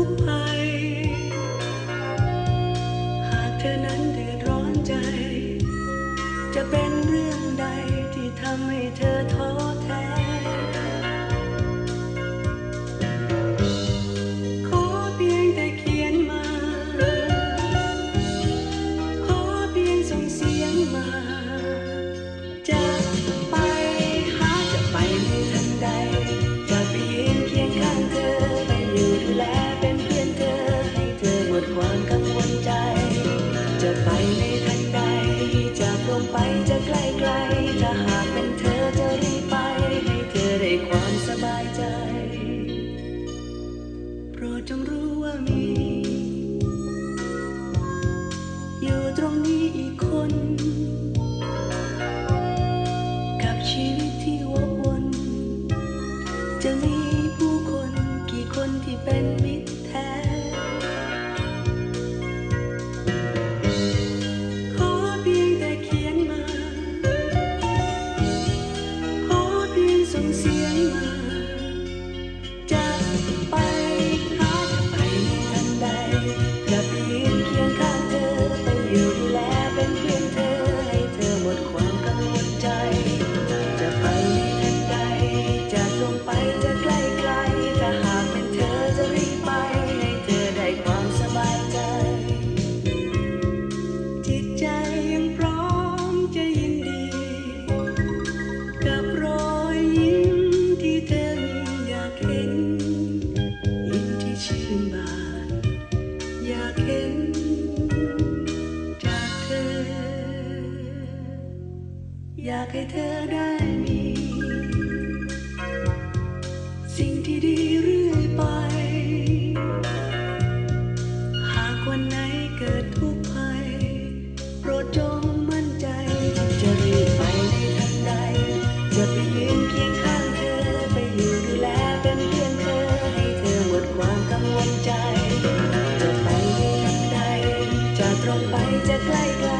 ก ไกลๆถ้าหากเป็นเธอจะรีบไป ให้เธอได้ความสบายใจ โปรดจงรู้ว่ามี อยากให้เธอได้มี สิ่งที่ดีเรื่อยไป หากวันไหนเกิดทุกข์ภัย โปรดจงมั่นใจ จะรีบไปในทันใด จะไปยืนเคียงข้างเธอ ไปอยู่ดูแลเป็นเพื่อนเธอ ให้เธอหมดความกังวลใจ จะไปในทันใด จะตรงไปจะใกล้ไกล